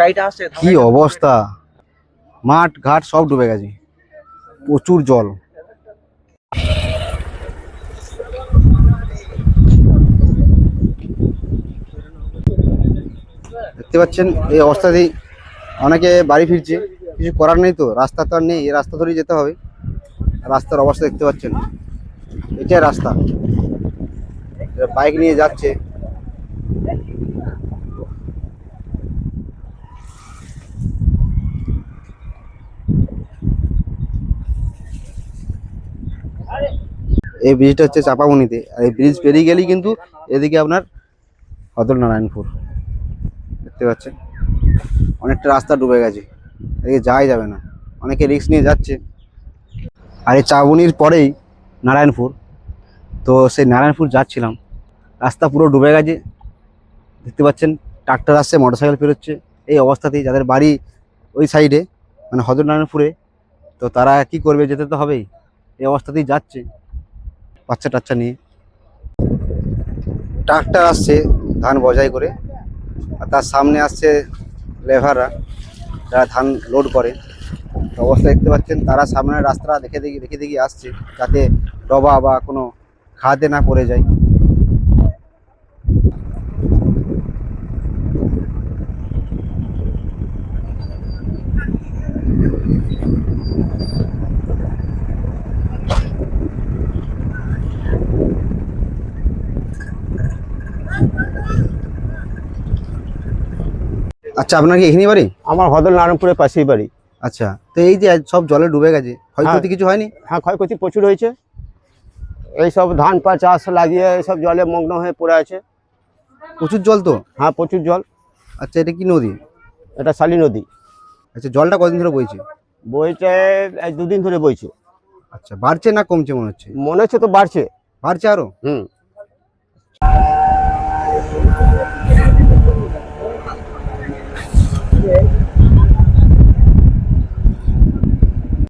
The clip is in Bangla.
গাড়িটা আসছে কি অবস্থা? মাঠ ঘাট সব ডুবে গেছে। প্রচুর জল। দেখতে পাচ্ছেন এই অবস্থাতেই অনেকে বাড়ি ফিরছে। কিছু করার নেই তো রাস্তা তো আর নেই এই রাস্তা ধরেই যেতে হবে। রাস্তার অবস্থা দেখতে পাচ্ছেন। এটাই রাস্তা। বাইক নিয়ে যাচ্ছে। এই ব্রিজটা হচ্ছে চাপামণিতে আর এই ব্রিজ পেরিয়ে গেলেই কিন্তু এদিকে আপনার হদল নারায়ণপুর দেখতে পাচ্ছেন? অনেকটা রাস্তা ডুবে গেছে। এদিকে যাওয়াই যাবে না। অনেকে রিক্স নিয়ে যাচ্ছে। আর এই চাবনির পরেই নারায়ণপুর। তো সেই নারায়ণপুর যাচ্ছিলাম। রাস্তা পুরো ডুবে গেছে। দেখতে পাচ্ছেন ট্রাক্টর আসছে মোটরসাইকেল পেরোচ্ছে। এই অবস্থাতেই যাদের বাড়ি ওই সাইডে মানে হজর নারায়ণপুরে তো তারা কি করবে, যেতে তো হবেই। এই অবস্থাতেই যাচ্ছে। বাচ্চা টাচ্চা নিয়ে। ট্রাক্টর আসছে, ধান বজাই করে। আর তার সামনে আসছে লেভাররা, যারা ধান লোড করে। অবস্থা দেখতে পাচ্ছেন, তারা সামনের রাস্তাটা দেখে দেখি, দেখে দেখে আসছে, যাতে ডবা বা কোনো খাদে না পড়ে যায়। আচ্ছা আপনার কি এখানেই বাড়ি? আমার হদল নারায়ণপুরের পাশেই বাড়ি। আচ্ছা তো এই যে সব জলে ডুবে গেছে ক্ষয়ক্ষতি কিছু হয়নি? হ্যাঁ ক্ষয়ক্ষতি প্রচুর হয়েছে। এই সব ধান পা চাষ লাগিয়ে সব জলে মগ্ন হয়ে পড়ে আছে। প্রচুর জল তো? হ্যাঁ প্রচুর জল। আচ্ছা এটা কি নদী? এটা শালি নদী। আচ্ছা জলটা কদিন ধরে বইছে? বইছে দুদিন ধরে বইছে। আচ্ছা বাড়ছে না কমছে মনে হচ্ছে? মনে হচ্ছে তো বাড়ছে। বাড়ছে আরও? হুম।